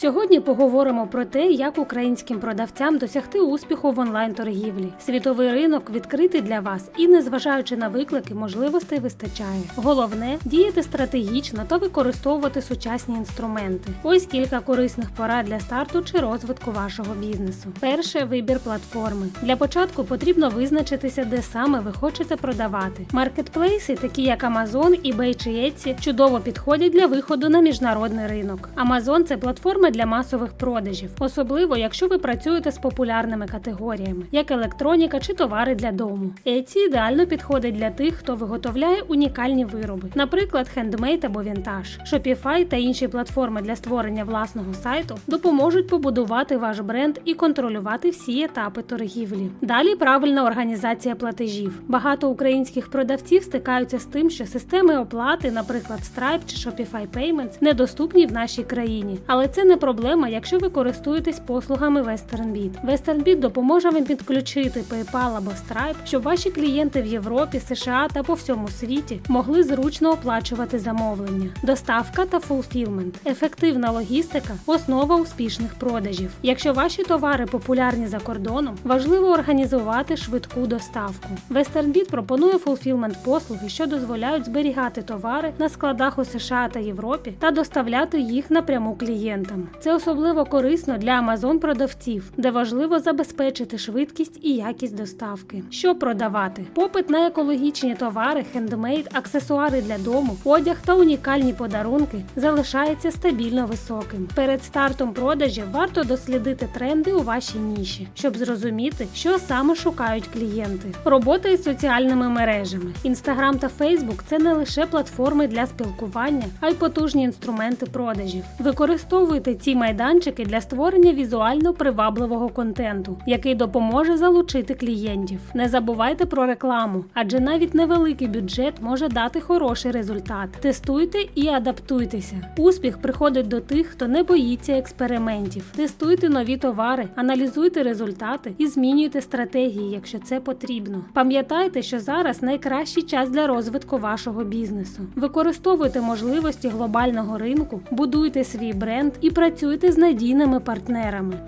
Сьогодні поговоримо про те, як українським продавцям досягти успіху в онлайн-торгівлі. Світовий ринок відкритий для вас і, незважаючи на виклики, можливостей вистачає. Головне діяти стратегічно та використовувати сучасні інструменти. Ось кілька корисних порад для старту чи розвитку вашого бізнесу. Перше вибір платформи. Для початку потрібно визначитися, де саме ви хочете продавати. Маркетплейси, такі як Amazon, eBay чи Etsy, чудово підходять для виходу на міжнародний ринок. Amazon – це платформа для масових продажів, особливо якщо ви працюєте з популярними категоріями, як електроніка чи товари для дому. Etsy ідеально підходить для тих, хто виготовляє унікальні вироби, наприклад, хендмейд або вінтаж. Shopify та інші платформи для створення власного сайту допоможуть побудувати ваш бренд і контролювати всі етапи торгівлі. Далі правильна організація платежів. Багато українських продавців стикаються з тим, що системи оплати, наприклад, Stripe чи Shopify Payments, недоступні в нашій країні, але це не проблема, якщо ви користуєтесь послугами WesternBit. WesternBit допоможе вам підключити PayPal або Stripe, щоб ваші клієнти в Європі, США та по всьому світі могли зручно оплачувати замовлення. Доставка та фулфілмент. Ефективна логістика основа успішних продажів. Якщо ваші товари популярні за кордоном, важливо організувати швидку доставку. WesternBit пропонує фулфілмент послуги, що дозволяють зберігати товари на складах у США та Європі та доставляти їх напряму клієнтам. Це особливо корисно для Amazon продавців, де важливо забезпечити швидкість і якість доставки. Що продавати? Попит на екологічні товари, хендмейд, аксесуари для дому, одяг та унікальні подарунки залишається стабільно високим. Перед стартом продажів варто дослідити тренди у вашій ніші, щоб зрозуміти, що саме шукають клієнти. Робота із соціальними мережами. Інстаграм та Фейсбук це не лише платформи для спілкування, а й потужні інструменти продажів. Використовуйте ці майданчики для створення візуально привабливого контенту, який допоможе залучити клієнтів. Не забувайте про рекламу, адже навіть невеликий бюджет може дати хороший результат. Тестуйте і адаптуйтеся. Успіх приходить до тих, хто не боїться експериментів. Тестуйте нові товари, аналізуйте результати і змінюйте стратегії, якщо це потрібно. Пам'ятайте, що зараз найкращий час для розвитку вашого бізнесу. Використовуйте можливості глобального ринку, будуйте свій бренд і працюйте з надійними партнерами.